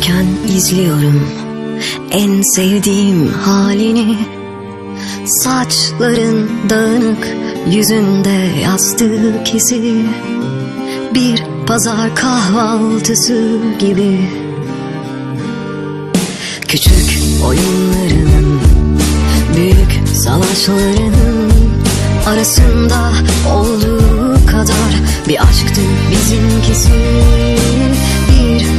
Uyurken izliyorum. En sevdiğim halini. Saçların dağınık, yüzünde yastık izi Bir pazar kahvaltısı gibi. Küçük oyunlarının, büyük savaşlarının Arasında olduğu kadar bir aşktı bizimkisi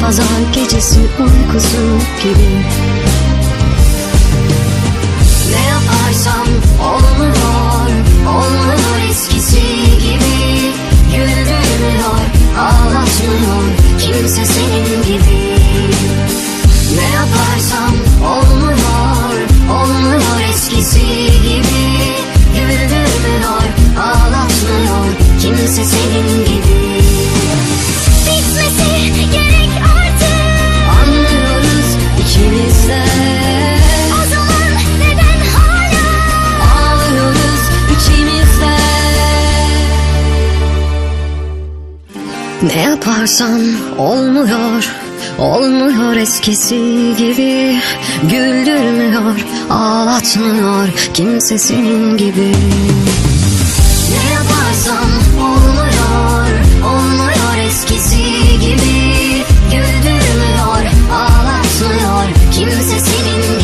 pazar gecesi uykusu gibi. Ne yaparsam olmuyor, olmuyor eskisi gibi. Güldürmüyor, ağlatmıyor kimse senin gibi Ne yaparsan olmuyor Olmuyor eskisi gibi. Güldürmüyor Ağlatmıyor Kimse senin gibi. Ne yaparsan olmuyor Olmuyor eskisi gibi. Güldürmüyor Ağlatmıyor Kimse senin gibi